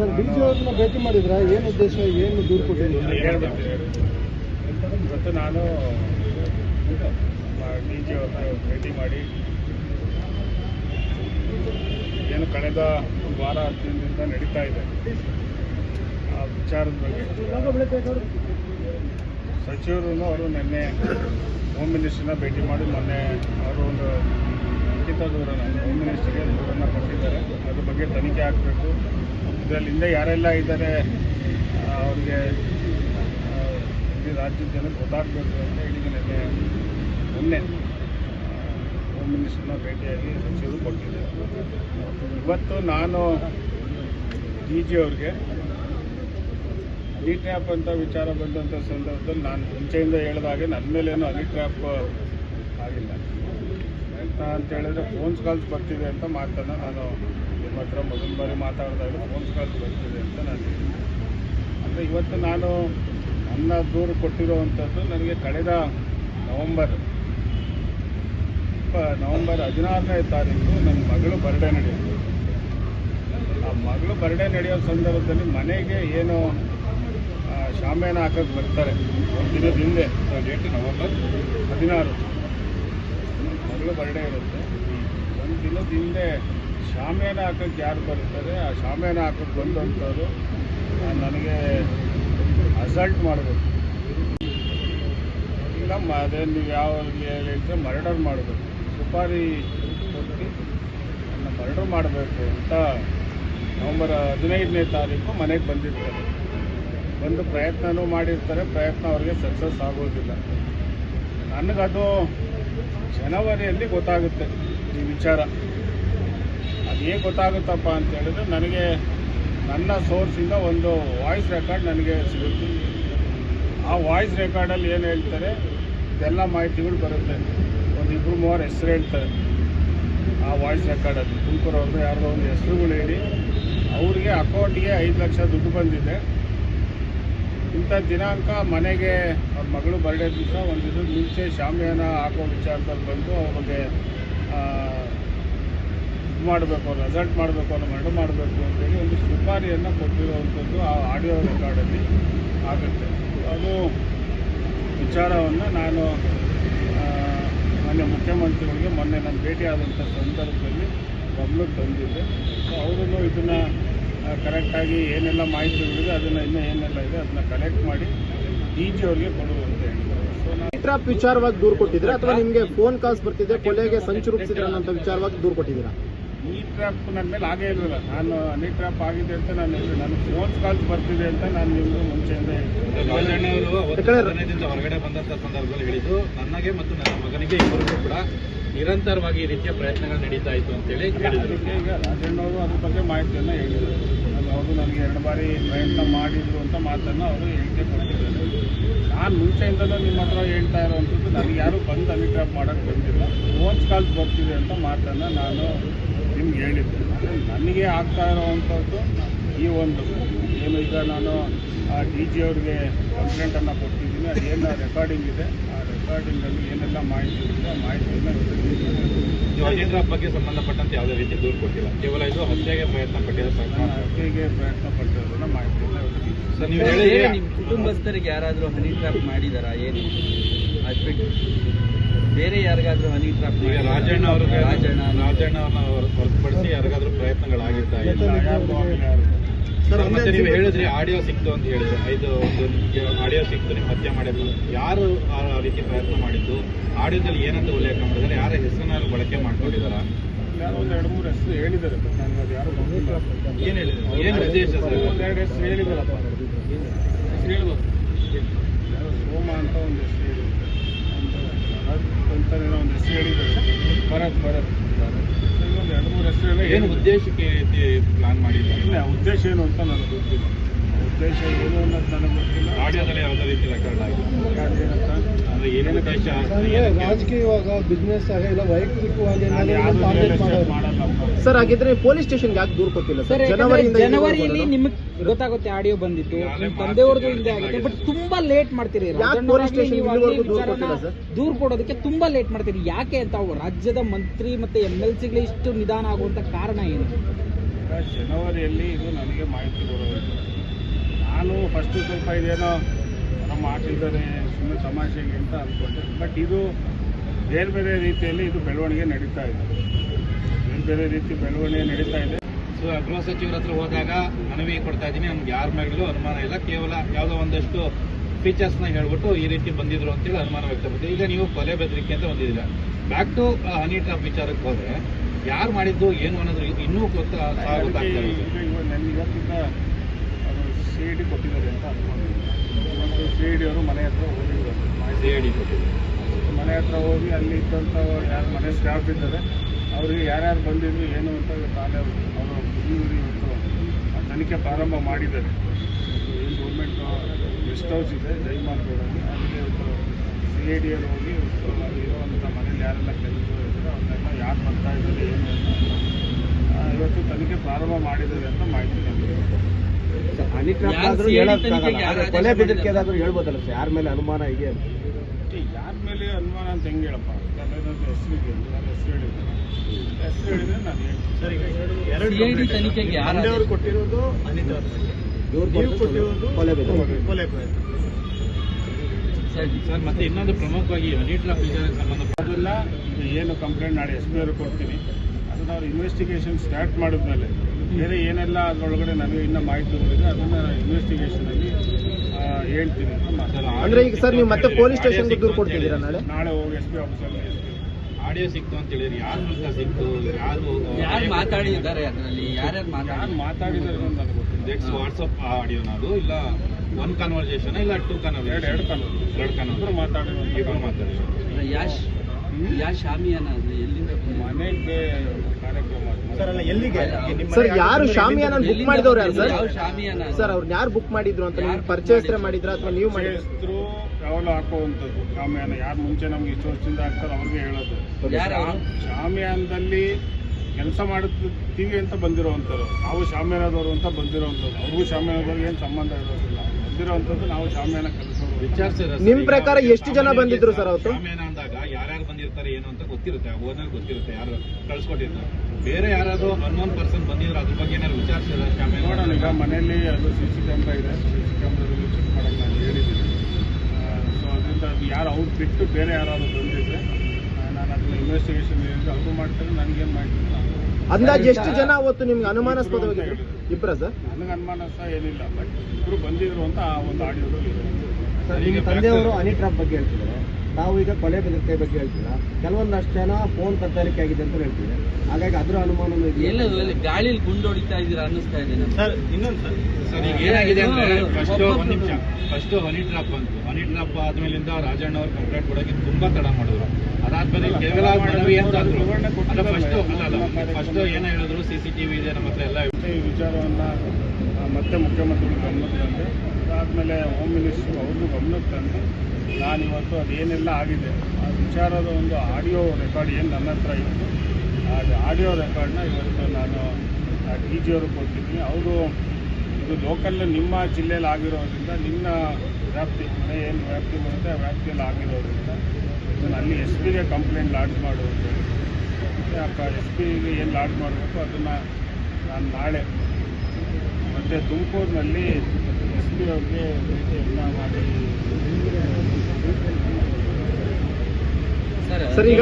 Sir ಭೇಟಿ ಮಾಡಿದ್ರ? ಏನು ಉದ್ದೇಶ? ಏನು ದೂರು ಇವತ್ತು ನಾನು ಡಿ ಜಿ ಅವ್ರನ್ನ ಭೇಟಿ ಮಾಡಿ, ಏನು ಕಳೆದ ವಾರ ಹತ್ತು ದಿನದಿಂದ ನಡೀತಾ ಇದೆ. ಆ ವಿಚಾರದ ಬಗ್ಗೆ. ಸಚಿವರು ಅವರು ನಿನ್ನೆ ಹೋಮ್ ಮಿನಿಸ್ಟ್ರನ್ನ ಭೇಟಿ ಮಾಡಿ ಮೊನ್ನೆ ಅವರು ಒಂದು ಲಿಖಿತ ದೂರನ ಹೋಮ್ ಮಿನಿಸ್ಟ್ರಿಗೆ ದೂರನ್ನು ಕೊಟ್ಟಿದ್ದಾರೆ. ಅದ್ರ ಬಗ್ಗೆ ತನಿಖೆ ಆಗಬೇಕು. ಇದರಲ್ಲಿ ಹಿಂದೆ ಯಾರೆಲ್ಲ ಇದ್ದಾರೆ ಅವ್ರಿಗೆ ಇಡೀ ರಾಜ್ಯದ ಜನಕ್ಕೆ ಗೊತ್ತಾಗಬೇಕು ಅಂತ ನಿನ್ನೆ ಮೊನ್ನೆ ಹೋಮ್ ಮಿನಿಸ್ಟರ್ನ ಭೇಟಿಯಾಗಿ ಸಚಿವರು ಕೊಟ್ಟಿದ್ದೆ ಇವತ್ತು ನಾನು ಡಿ ಜಿ ಅವ್ರಿಗೆ ಅಲಿ ಟ್ರ್ಯಾಪ್ ಅಂತ ವಿಚಾರ ಬಂದಂಥ ಸಂದರ್ಭದಲ್ಲಿ ನಾನು ಮುಂಚೆಯಿಂದ ಹೇಳಿದ ಹಾಗೆ ನನ್ನ ಮೇಲೇನು ಅಲಿ ಟ್ರ್ಯಾಪ್ ಆಗಿಲ್ಲ ಅಂತ ಹೇಳಿದ್ರೆ ಫೋನ್ಸ್ ಕಾಲ್ಸ್ ಬರ್ತಿದೆ ಅಂತ ಮಾತನ್ನು ನಾನು ಹತ್ರ ಮೊದಲ ಬಾರಿ ಮಾತಾಡಿದಾಗ ಕಾಲ್ಸ್ ಬರ್ತಿದೆ ಅಂತ ನಾನು ಹೇಳಿದ್ದೆ. ಅಂದರೆ ಇವತ್ತು ನಾನು ನನ್ನ ದೂರು ಕೊಟ್ಟಿರುವಂಥದ್ದು ನನಗೆ ಕಳೆದ ನವಂಬರ್ ನವಂಬರ್ ಹದಿನಾರನೇ ತಾರೀಕು ನನ್ನ ಮಗಳು ಬರ್ಡೇ ನಡೆಯುತ್ತೆ. ಆ ಮಗಳು ಬರ್ಡೇ ನಡೆಯೋ ಸಂದರ್ಭದಲ್ಲಿ ಮನೆಗೆ ಏನು ಶಾಮೇನ ಹಾಕಕ್ಕೆ ಬರ್ತಾರೆ. ಒಂದು ದಿನದ ಹಿಂದೆ ಡೇಟ್ ನವಂಬರ್ ಹದಿನಾರು. ಮಗಳು ಬರ್ಡೇ ಇರುತ್ತೆ. ಒಂದು ದಿನದ ಹಿಂದೆ ಶಾಮಿಯಾನ ಹಾಕೋಕ್ಕೆ ಯಾರು ಬರ್ತಾರೆ? ಆ ಶಾಮಿಯಾನ ಹಾಕೋಕ್ಕೆ ಬಂದಂಥವ್ರು ನನಗೆ ಅಸಲ್ಟ್ ಮಾಡಬೇಕು. ಇಲ್ಲ ಅದೇ ನೀವು ಯಾವ ಹೇಳಿದ್ರೆ ಮರ್ಡರ್ ಮಾಡಬೇಕು. ಸುಪಾರಿ ಕೊಟ್ಟು ನನ್ನ ಮರ್ಡರ್ ಮಾಡಬೇಕು ಅಂತ ನವಂಬರ್ ಹದಿನೈದನೇ ತಾರೀಕು ಮನೆಗೆ ಬಂದಿರ್ತಾರೆ. ಬಂದು ಪ್ರಯತ್ನವೂ ಮಾಡಿರ್ತಾರೆ, ಪ್ರಯತ್ನ ಅವ್ರಿಗೆ ಸಕ್ಸಸ್ ಆಗೋದಿಲ್ಲ. ನನಗದು ಜನವರಿಯಲ್ಲಿ ಗೊತ್ತಾಗುತ್ತೆ ಈ ವಿಚಾರ. ಅದು ಹೇಗೆ ಗೊತ್ತಾಗುತ್ತಪ್ಪ ಅಂತ ಹೇಳಿದ್ರೆ ನನಗೆ ನನ್ನ ಸೋರ್ಸಿಂದ ಒಂದು ವಾಯ್ಸ್ ರೆಕಾರ್ಡ್ ನನಗೆ ಸಿಗುತ್ತೆ. ಆ ವಾಯ್ಸ್ ರೆಕಾರ್ಡಲ್ಲಿ ಏನು ಹೇಳ್ತಾರೆ, ಇದೆಲ್ಲ ಮಾಹಿತಿಗಳು ಬರುತ್ತೆ. ಒಂದು ಇಬ್ಬರು ಮೂವರು ಹೆಸರು ಹೇಳ್ತಾರೆ. ಆ ವಾಯ್ಸ್ ರೆಕಾರ್ಡಲ್ಲಿ ತುಮಕೂರು ಅವ್ರದ್ದು ಯಾರ್ದೋ ಒಂದು ಹೆಸರುಗಳು ಹೇಳಿ, ಅವರಿಗೆ ಅಕೌಂಟಿಗೆ ಐದು ಲಕ್ಷ ದುಡ್ಡು ಬಂದಿದೆ. ಇಂಥ ದಿನಾಂಕ ಮನೆಗೆ ಅವ್ರ ಮಗಳು ಬರ್ಡೇ ದಿವಸ ಒಂದು ದಿವಸದ ಮುಂಚೆ ಶಾಮಿಯಾನ ಹಾಕೋ ವಿಚಾರದಲ್ಲಿ ಬಂದು ಅವ್ರಿಗೆ ಇದು ಮಾಡಬೇಕು ರೆಸಲ್ಟ್ ಮಾಡಬೇಕು ಅನ್ನೋ ಮರಡು ಮಾಡಬೇಕು ಅಂತೇಳಿ ಒಂದು ಸುಪಾರಿಯನ್ನು ಕೊಟ್ಟಿರುವಂಥದ್ದು ಆ ಆಡಿಯೋ ರೆಕಾರ್ಡಲ್ಲಿ ಆಗುತ್ತೆ. ಅದು ವಿಚಾರವನ್ನು ನಾನು ಮೊನ್ನೆ ಮುಖ್ಯಮಂತ್ರಿಗಳಿಗೆ ಮೊನ್ನೆ ನಾನು ಭೇಟಿಯಾದಂಥ ಸಂದರ್ಭದಲ್ಲಿ ಗಮನಕ್ಕೆ ತಂದಿದ್ದೆ. ಸೊ ಅವರು ಇದನ್ನು ಕರೆಕ್ಟಾಗಿ ಏನೆಲ್ಲ ಮಾಹಿತಿಗಳಿದೆ, ಅದನ್ನು ಇನ್ನೂ ಏನೆಲ್ಲ ಇದೆ, ಅದನ್ನು ಕಲೆಕ್ಟ್ ಮಾಡಿ ಡಿ ಜಿ ಅವರಿಗೆ ಕೊಡುವಂತೆ ವಿಚಾರವಾಗಿ ದೂರು ಕೊಟ್ಟಿದ್ದೀರಾ ಅಥವಾ ನಿಮಗೆ ಫೋನ್ ಕಾಲ್ಸ್ ಬರ್ತಿದ್ರೆ ಕೊಲೆಗೆ ಸಂಚು ರೂಪಿಸಿದ್ರೆ ಅನ್ನೋ ವಿಚಾರವಾಗಿ ದೂರು ಕೊಟ್ಟಿದ್ದೀರಾ? ಈ ಟ್ರ್ಯಾಪ್ ನನ್ನ ಮೇಲೆ ಆಗೇ ಇರಲಿಲ್ಲ. ನಾನು ಹನಿ ಟ್ರ್ಯಾಪ್ ಆಗಿದೆ ಅಂತ ನಾನು ನನ್ನ ಫೋನ್ ಫೋನ್ಸ್ ಕಾಲ್ಸ್ ಬರ್ತಿದೆ ಅಂತ ನಾನು ನಿಮ್ಮದು ಮುಂಚೆಯಿಂದ ಯಾಕಂದ್ರೆ- ಹೊರಗಡೆ ಬಂದಂತ ಸಂದರ್ಭದಲ್ಲಿ ಹೇಳಿದ್ದು ನನಗೆ ಮತ್ತು ನನ್ನ ಮಗನಿಗೆ ಇಬ್ಬರಿಗೂ ಕೂಡ ನಿರಂತರವಾಗಿ ಈ ರೀತಿಯ ಪ್ರಯತ್ನಗಳು ನಡೀತಾ ಇತ್ತು ಅಂತೇಳಿ ಹೇಳಿದರು. ಅದಕ್ಕೆ ಈಗ ರಾಜಣ್ಣವರು ಅದ್ರ ಬಗ್ಗೆ ಮಾಹಿತಿಯನ್ನು ಹೇಳಿದರು. ನಾನು ಅವರು ನನಗೆ ಎರಡು ಬಾರಿ ಪ್ರಯತ್ನ ಮಾಡಿದ್ರು ಅಂತ ಮಾತನ್ನು ಅವರು ಹೇಳಿಕೆ ಕೊಟ್ಟಿದ್ದಾರೆ. ನಾನು ಮುಂಚೆಯಿಂದಲೂ ನಿಮ್ಮ ಹತ್ರ ಹೇಳ್ತಾ ಇರೋವಂಥದ್ದು ನನಗೆ ಯಾರು ಬಂದು ಅಲ್ಲಿ ಟ್ರ್ಯಾಪ್ ಮಾಡೋಕ್ಕೆ ಬಂದಿಲ್ಲ. ಫೋನ್ಸ್ ಕಾಲ್ಸ್ ಬರ್ತಿದೆ ಅಂತ ಮಾತನ್ನು ನಾನು ನಿಮ್ಗೆ ಹೇಳಿದ್ದೆ. ಅಂದರೆ ನನಗೆ ಆಗ್ತಾ ಇರೋವಂಥದ್ದು ಈ ಒಂದು ಏನು ಈಗ ನಾನು ಆ ಡಿ ಜಿ ಅವ್ರಿಗೆ ಕಂಪ್ಲೇಂಟನ್ನು ಕೊಟ್ಟಿದ್ದೀನಿ. ಅದೇನು ರೆಕಾರ್ಡಿಂಗ್ ಇದೆ. ಆ ರೆಕಾರ್ಡಿಂಗಲ್ಲಿ ಏನೆಲ್ಲ ಮಾಹಿತಿ ಇದೆ ಆ ಮಾಹಿತಿಯನ್ನು ರಾಜೇಂದ್ರ ಹಬ್ಬಕ್ಕೆ ಟ್ರಾಪ್ ಬಗ್ಗೆ ಸಂಬಂಧಪಟ್ಟಂತೆ ಯಾವುದೇ ರೀತಿ ದೂರು ಕೊಟ್ಟಿಲ್ಲ. ಕೇವಲ ಇದು ಹತ್ಯೆಗೆ ಪ್ರಯತ್ನ ಪಟ್ಟಿರೋ ನಾನು ಹತ್ಯೆಗೆ ಪ್ರಯತ್ನ ಪಟ್ಟಿರೋದನ್ನ ಮಾಹಿತಿ ಸರ್ ನೀವು ಹೇಳಿ ನಿಮ್ಮ ಕುಟುಂಬಸ್ಥರಿಗೆ ಯಾರಾದರೂ ಹನಿ ಟ್ರ್ಯಾಪ್ ಮಾಡಿದಾರಾ? ಏನು? ಅದ್ ಬಿಟ್ಟು ಬೇರೆ ಯಾರಿಗಾದ್ರೂ ಹನಿ ಟ್ರಾಪ್ ರಾಜಣ್ಣ ಅವ್ರಿಗೆ ರಾಜಣ್ಣ. ರಾಜಣ್ಣ ಅವ್ರನ್ನ ಹೊರತುಪಡಿಸಿ ಯಾರಿಗಾದ್ರೂ ಪ್ರಯತ್ನಗಳಾಗಿತ್ತಾ ಇಲ್ಲ ಯಾರ್ದು ಸರ್ ಮತ್ತೆ ನೀವು ಹೇಳಿದ್ರಿ ಆಡಿಯೋ ಸಿಕ್ತು ಅಂತ ಹೇಳಿದ್ರು. ಐದು ಒಂದು ಆಡಿಯೋ ಸಿಕ್ತು ನೀವು ಹತ್ಯೆ ಮಾಡಿದ್ರು. ಯಾರು ಆ ರೀತಿ ಪ್ರಯತ್ನ ಮಾಡಿದ್ದು? ಆಡಿಯೋದಲ್ಲಿ ಏನಂತ ಉಲ್ಲೇಖ ಮಾಡಿದ್ದಾರೆ? ಯಾರ ಹೆಸರನ್ನ ಬಳಕೆ ಮಾಡ್ಕೊಂಡಿದಾರ ಒಂದು ಎರಡು ಮೂರು ಹೆಸರು ಹೇಳಿದ್ದಾರೆ ಅದು ಯಾರು ಏನ್ ಹೇಳಿದ್ರು? ಏನು ಉದ್ದೇಶ ಸರ್? ಒಂದು ಎರಡು ಹೆಸರು ಹೇಳಿದಾರಪ್ಪ ಹೆಸರು ಹೇಳ್ಬೋದು. ಯಾರೋ ಸೋಮ ಅಂತ ಒಂದು ಹೆಸರು. ಒಂದು ಹೆಸರು ಹೇಳಿದ್ದಾರೆ. ಇನ್ನೊಂದು ಎರಡು ಮೂರು ಹೆಸರು ಏನು ಉದ್ದೇಶಕ್ಕೆ ಪ್ಲಾನ್ ಮಾಡಿದ್ದಾರೆ ಇಲ್ಲ ಉದ್ದೇಶ ಏನು ಅಂತ ನನಗೆ ಗೊತ್ತಿಲ್ಲ. ಉದ್ದೇಶ ಏನು ಅನ್ನೋದು ನನಗೆ ಗೊತ್ತಿಲ್ಲ. ಆಡಿಯೋದಲ್ಲಿ ಯಾವುದೇ ರೀತಿ ರೆಕಾರ್ಡ್ ಆಗಿದೆ ಯಾರ್ದು ಏನಂತ? ಅಂದ್ರೆ ಏನು ಉದ್ದೇಶ? ರಾಜಕೀಯವಾಗ ಬಿಸ್ನೆಸ್ ಆಗ ಇಲ್ಲ ವೈಯಕ್ತಿಕವಾಗಿ ನಾನು ಸರ್ ಹಾಗಿದ್ರೆ ಪೊಲೀಸ್ ಸ್ಟೇಷನ್ ಯಾಕೆ ದೂರ ಕೊಟ್ಟಿಲ್ಲ ಸರ್? ಜನವರಿ ಜನವರಿಯಲ್ಲಿ ನಿಮಗೆ ಗೊತ್ತಾಗುತ್ತೆ ಆಡಿಯೋ ಬಂದಿತ್ತು. ನಿಮ್ಮ ತಂದೆಯವ್ರದ್ದು ಹಿಂದೆ ಆಗುತ್ತೆ ಬಟ್ ತುಂಬಾ ಲೇಟ್ ಮಾಡ್ತೀರಿ. ಆಗ್ಲಿ ಇಲ್ಲಿವರೆಗೂ ದೂರು ವಿಚಾರನ ಸರ್? ದೂರು ಕೊಡೋದಕ್ಕೆ ತುಂಬಾ ಲೇಟ್ ಮಾಡ್ತೀರಿ. ಯಾಕೆ ಅಂತ ರಾಜ್ಯದ ಮಂತ್ರಿ ಮತ್ತೆ ಎಂ ಎಲ್ ಸಿಗಳು ಇಷ್ಟು ನಿಧಾನ ಆಗುವಂತ ಕಾರಣ ಏನು? ಜನವರಿಯಲ್ಲಿ ಇದು ನನಗೆ ಮಾಹಿತಿ ಕೊಡೋದು ನಾನು ಫಸ್ಟ್ ಸ್ವಲ್ಪ ಇದೇನೋ ನಮ್ಮ ಆಟಿದ್ದಾರೆ ಸುಮ್ಮನೆ ತಮಾಷೆಗೆ ಅಂತ ಅಂದ್ಕೊಂಡೆ ಬಟ್ ಇದು ಬೇರೆ ಬೇರೆ ರೀತಿಯಲ್ಲಿ ಇದು ಬೆಳವಣಿಗೆ ನಡೀತಾ ಇದೆ. ಬೇರೆ ರೀತಿ ಬೆಳವಣಿಗೆ ನಡೀತಾ ಇದೆ. ಸೊ ಗೃಹ ಸಚಿವರ ಹತ್ರ ಹೋದಾಗ ಮನವಿ ಕೊಡ್ತಾ ಇದ್ದೀನಿ. ನಮ್ಗೆ ಯಾರ ಮೇಲೂ ಅನುಮಾನ ಇಲ್ಲ. ಕೇವಲ ಯಾವುದೋ ಒಂದಷ್ಟು ಫೀಚರ್ಸ್ನ ಹೇಳ್ಬಿಟ್ಟು ಈ ರೀತಿ ಬಂದಿದ್ರು ಅಂತೇಳಿ ಅನುಮಾನ ವ್ಯಕ್ತಪಡಿಸಿದೆ. ಈಗ ನೀವು ಕೊಲೆ ಬೆದರಿಕೆ ಅಂತ ಬಂದಿದ್ದೀರಾ. ಬ್ಯಾಕ್ ಟು ಹನಿ ಟ್ರಾಪ್ ವಿಚಾರಕ್ಕೆ ಹೋದ್ರೆ ಯಾರು ಮಾಡಿದ್ದು ಏನು ಅನ್ನೋದು ಇನ್ನೂ ಗೊತ್ತ ಇವತ್ತಿಂದ ಅದು ಸಿ ಐ ಡಿ ಕೊಟ್ಟಿದ್ದಾರೆ ಅಂತ ಅನ್ಕೊಂಡಿದ್ದೀನಿ. ಮತ್ತು ಸಿ ಐ ಡಿ ಅವರು ಮನೆ ಹತ್ರ ಹೋಗಿದ್ದಾರೆ. ಮಾಹಿತಿ ಡಿ ಕೊಟ್ಟಿದ್ದಾರೆ. ಮನೆ ಹತ್ರ ಹೋಗಿ ಅಲ್ಲಿ ಇದ್ದಂಥ ಯಾರು ಮನೆ ಸ್ಟಾಫ್ ಇದ್ದಾರೆ. ಅವರಿಗೆ ಯಾರ್ಯಾರು ಬಂದಿದ್ರು ಏನು ಅಂತ ತಾನೇ ಅವರು ಇವತ್ತು ಆ ತನಿಖೆ ಪ್ರಾರಂಭ ಮಾಡಿದ್ದಾರೆ. ಏನು ಗೌರ್ಮೆಂಟ್ ಗೆಸ್ಟ್ ಹೌಸ್ ಇದೆ ಜೈಮಾಲ್ ರೋಡಲ್ಲಿ ಅಲ್ಲಿ. ಇವತ್ತು ಸಿ ಐ ಡಿ ಅವರು ಹೋಗಿ ಇವತ್ತು ಅಲ್ಲಿ ಇರುವಂಥ ಮನೇಲಿ ಯಾರೆಲ್ಲ ಕೆಲಸ ಇದ್ದಾರೆ ಅವನ್ನೆಲ್ಲ ಯಾರು ಬರ್ತಾ ಇದ್ದಾರೆ ಏನು ಅಂತ. ಇವತ್ತು ತನಿಖೆ ಪ್ರಾರಂಭ ಮಾಡಿದ್ದಾರೆ ಅಂತ ಮಾಹಿತಿ ನಮಗೆ ಅನಿಕ್ರಮ ಆದ್ರೂ ಹೇಳಕ್ಕಾಗಲ್ಲ. ಕೊಲೆ ಬೆದರಿಕೆ? ಏನಾದ್ರೂ ಹೇಳ್ಬೋದಲ್ಲ ಸರ್? ಯಾರ ಮೇಲೆ ಅನುಮಾನ ಇದೆ ಅಂತ? ಅಂತ ಹೆಂಗೆ ಹೇಳಪ್ಪ? ನನ್ನ ಹೆಸರು ಇದೆ ನಾನು ಹೆಸರು ಹೇಳಿದ್ದೆ. ಹೆಸರು ಹೇಳಿದ್ರೆ ನಾನು ಹೇಳ್ತೀನಿ. ಎರಡು ಕೊಟ್ಟಿರೋದು ಕೊಲೆ ಸರಿ. ಸರ್ ಮತ್ತೆ ಇನ್ನೊಂದು ಪ್ರಮುಖವಾಗಿ ಅನಿಟ್ಲಾ ವಿಚಾರಕ್ಕೆ ಸಂಬಂಧ ಅದನ್ನ ಏನು ಕಂಪ್ಲೇಂಟ್ ನಾಳೆ ಎಸ್ ಪಿ ಅವ್ರಿಗೆ ಕೊಡ್ತೀನಿ. ಅದನ್ನ ಅವ್ರು ಇನ್ವೆಸ್ಟಿಗೇಷನ್ ಸ್ಟಾರ್ಟ್ ಮಾಡಿದ್ಮೇಲೆ ಬೇರೆ ಏನೆಲ್ಲ ಅದರೊಳಗಡೆ ನನಗೆ ಇನ್ನೂ ಮಾಹಿತಿ ಹೋಗಿದೆ ಅದನ್ನ ಇನ್ವೆಸ್ಟಿಗೇಷನಲ್ಲಿ ಹೇಳ್ತೀನಿ. ಅಂದ್ರೆ ಈಗ ಸರ್ ನೀವು ಮತ್ತೆ ಪೊಲೀಸ್ ಸ್ಟೇಷನ್ಗೆ ದೂರು ಕೊಡ್ತಿದ್ದೀರಾ ನಾಳೆ? ನಾಳೆ ಹೋಗಿ ಎಸ್ ಪಿ ಆಫೀಸಲ್ಲಿ ಆಡಿಯೋ ಸಿಕ್ತು ಅಂತ ಹೇಳಿದ್ರೆ ಯಾರು ಮೂಲಕ ಸಿಕ್ತು? ಯಾರು ಯಾರು ಮಾತಾಡಿದ್ದಾರೆ ಅದರಲ್ಲಿ? ಯಾರ್ಯಾರು ಯಾರು ಮಾತಾಡಿ ಮಾತಾಡಿದ್ದಾರೆ ಅಂತ ಗೊತ್ತಿಲ್ಲ. ದಟ್ಸ್ ವಾಟ್ಸಪ್ ಆಡಿಯೋನ ಅದು ಇಲ್ಲ ಒನ್ ಕನ್ವರ್ಸೇಷನ್ ಇಲ್ಲ ಟೂ ಎರಡು ಕನ್ವರ್ಸೇಷನ್ ಎರಡು ಕನ್ವರ್ಸೇಷನ್ ಎರಡು ಕನ್ವರ್ಸೇಷನ್ ಮಾತಾಡಿರುವಂಥ ಇಬ್ಬರು ಮಾತಾಡಿದ್ರು ಯಾಶ್ ಯಾಶ್ ಶಾಮಿಯಾನ ಎಲ್ಲಿಂದ ಮನೆಗೆ ಕಾರ್ಯಕ್ರಮ ಎಲ್ಲಿಗೆ? ಸರ್ ಯಾರು ಶಾಮಿಯಾನ ಬುಕ್ ಮಾಡಿದವ್ರು ಯಾರು ಸರ್? ಶಾಮಿಯಾನ ಸರ್ ಅವ್ರನ್ನ ಯಾರು ಬುಕ್ ಮಾಡಿದ್ರು ಅಂತ ನೀವು ಪರಿಚಯಸ್ಥರೇ ಮಾಡಿದ್ರು? ಅಥವಾ ನೀವು ಮಾಡಿದ್ರು? ಟ್ರಾವೆಲ್ ಹಾಕುವಂಥದ್ದು ಶಾಮಿಯಾನ. ಯಾರು ಮುಂಚೆ ನಮ್ಗೆ ಇಷ್ಟು ವರ್ಷದಿಂದ ಹಾಕ್ತಾರೆ ಅವ್ರಿಗೆ ಹೇಳೋದು. ಅವರು? ಶಾಮಿಯಾನದಲ್ಲಿ ಕೆಲಸ ಮಾಡುತ್ತೀವಿ ಅಂತ ಬಂದಿರೋವಂಥವ್ರು. ನಾವು ಶಾಮಿಯಾನದವರು ಅಂತ ಬಂದಿರೋವಂಥದ್ದು ಅವ್ರಿಗೂ ಶಾಮಿಯಾನದವ್ರಿಗೆ ಏನು ಸಂಬಂಧ ಇರೋದಿಲ್ಲ. ಬಂದಿರೋವಂಥದ್ದು ನಾವು ಶಾಮಿಯಾನ ಕೆಲಸ ವಿಚಾರಿಸಿದ್ರೆ ನಿಮ್ಮ ಪ್ರಕಾರ ಎಷ್ಟು ಜನ ಬಂದಿದ್ರು ಸರ್ ಅವತ್ತು? ಶಾಮಿಯಾನ ಅಂದಾಗ ಬಂದಿರ್ತಾರೆ ಏನು ಅಂತ ಗೊತ್ತಿರುತ್ತೆ ಓನರ್ ಗೊತ್ತಿರುತ್ತೆ ಯಾರು ಕಳ್ಸ್ಕೊಟ್ಟಿರ್ತಾರೆ ಬೇರೆ ಯಾರಾದ್ರು ಅನ್ನೋನ್ ಪರ್ಸನ್ ಬಂದಿದ್ರು ಅದ್ರ ಬಗ್ಗೆ ಏನಾದ್ರು ವಿಚಾರಿಸಿದ್ರೆ ನೋಡೋಣ ಈಗ ಮನೆಯಲ್ಲಿ ಅದು ಸಿ ಸಿ ಕ್ಯಾಮ್ರಾ ಇದೆ ಸಿ ಸಿ ಕ್ಯಾಮ್ರಾದಲ್ಲಿ ಚೆಕ್ ಮಾಡೋಣ ನಾನು ಹೇಳಿದ್ದೀನಿ. ಸೊ ಅದರಿಂದ ಅದು ಯಾರು ಅವ್ರು ಬಿಟ್ಟು ಬೇರೆ ಯಾರಾದ್ರು ಬಂದಿದ್ರೆ ಆ, ನಾನು ಅದನ್ನ ಇನ್ವೆಸ್ಟಿಗೇಷನ್ ಏನಿದೆ ಅವರು ಮಾಡ್ತಾರೆ ನನಗೇನು ಮಾಡ್ತೀನಿ ನಾನು ಅಂದಾಜ್ ಎಷ್ಟು ಜನ ಅವತ್ತು ನಿಮ್ಗೆ ಅನುಮಾನಸ್ಪದ ಇಬ್ಬರ ಸರ್ ನನಗೆ ಅನುಮಾನ ಸಹ ಏನಿಲ್ಲ ಬಟ್ ಇಬ್ಬರು ಬಂದಿದ್ರು ಅಂತ ಆ ಒಂದು ಆಡಿಯೋದಲ್ಲಿ ಇದೆ. ಸರ್, ಈಗ ತಂದೆಯವರು ಅನಿಟ್ರಾಪ್ ಬಗ್ಗೆ ಹೇಳ್ತಿದ್ದಾರೆ. ತಾವು ಈಗ ಕೊಲೆ ಬೆದರಿಕೆ ಬಗ್ಗೆ ಹೇಳ್ತೀರಾ? ಕೆಲವೊಂದಷ್ಟು ಜನ ಫೋನ್ ಕದ್ದಾಲಿಕೆ ಆಗಿದೆ ಅಂತ ಹೇಳ್ತಿದ್ದಾರೆ ಹಾಗಾಗಿ ಅದರ ಅನುಮಾನ ಎಲ್ಲ ಅಲ್ಲಿ ಗಾಳಿಲಿ ಗುಂಡು ಹೊಡಿತಾ ಇದ್ದೀರಾ ಅನ್ನಿಸ್ತಾ ಇದೆ ಸರ್ ಇನ್ನೊಂದು ಸರ್. ಈಗ ಏನಾಗಿದೆ ಅಂದ್ರೆ ಫಸ್ಟ್ ಒಂದು ನಿಮಿಷ. ಫಸ್ಟ್ ಹನಿ ಟ್ರಾಪ್ ಬಂತು. ಹನಿ ಟ್ರಾಪ್ ಆದ್ಮೇಲಿಂದ ರಾಜಣ್ಣ ಅವ್ರು ಕಂಪ್ಲೇಂಟ್ ಕೊಡೋಕೆ ತುಂಬಾ ತಡ ಮಾಡಿದ್ರು. ಅದಾದ್ಮೇಲೆ ಕೇವಲ ಮನವಿ ಅಂತ ಅಂದ್ರು. ಅದ ಫಸ್ಟ್ ಅಲ್ಲ ಫಸ್ಟ್ ಏನ ಹೇಳಿದ್ರು ಸಿ ಸಿ ಟಿವಿ ಇದೆ ನಮ್ಮ ಹತ್ರ ಎಲ್ಲ ಈ ವಿಚಾರವನ್ನ ಮತ್ತೆ ಮುಖ್ಯಮಂತ್ರಿಗಳು ಗಮನಕ್ಕೆ ತಂದೆ ಅದಾದಮೇಲೆ ಹೋಮ್ ಮಿನಿಸ್ಟರ್ ಅವ್ರಿಗೂ ಗಮನಕ್ಕೆ ತಂದು ನಾನು ಇವತ್ತು ಅದೇನೆಲ್ಲ ಆಗಿದೆ, ಆ ವಿಚಾರದ ಒಂದು ಆಡಿಯೋ ರೆಕಾರ್ಡ್ ಏನು ನನ್ನ ಹತ್ರ ಇತ್ತು, ಆ ಆಡಿಯೋ ರೆಕಾರ್ಡ್ನ ಇವತ್ತು ನಾನು ಡಿ ಜಿ ಅವ್ರಿಗೆ ಕೊಟ್ಟಿದ್ದೀನಿ ಅವರು ಇದು ಲೋಕಲ್ ನಿಮ್ಮ ಜಿಲ್ಲೆಯಲ್ಲಿ ಆಗಿರೋದ್ರಿಂದ ನಿಮ್ಮ ವ್ಯಾಪ್ತಿ, ಮನೆ ಏನು ವ್ಯಾಪ್ತಿ ಬರುತ್ತೆ, ಆ ವ್ಯಾಪ್ತಿಯಲ್ಲಿ ಆಗಿರೋದ್ರಿಂದ ನಾನು ಅಲ್ಲಿ ಎಸ್ ಪಿಗೆ ಕಂಪ್ಲೇಂಟ್ ಲಾಡ್ಜ್ ಮಾಡುವಂಥದ್ದು ಎಸ್ ಪಿಗೆ ಏನು ಲಾಡ್ಜ್ ಮಾಡಬೇಕು, ಅದನ್ನು ನಾನು ನಾಳೆ, ಮತ್ತು ತುಮಕೂರಿನಲ್ಲಿ ಎಸ್ ಮಾಡಿ ಸರ್ ಈಗ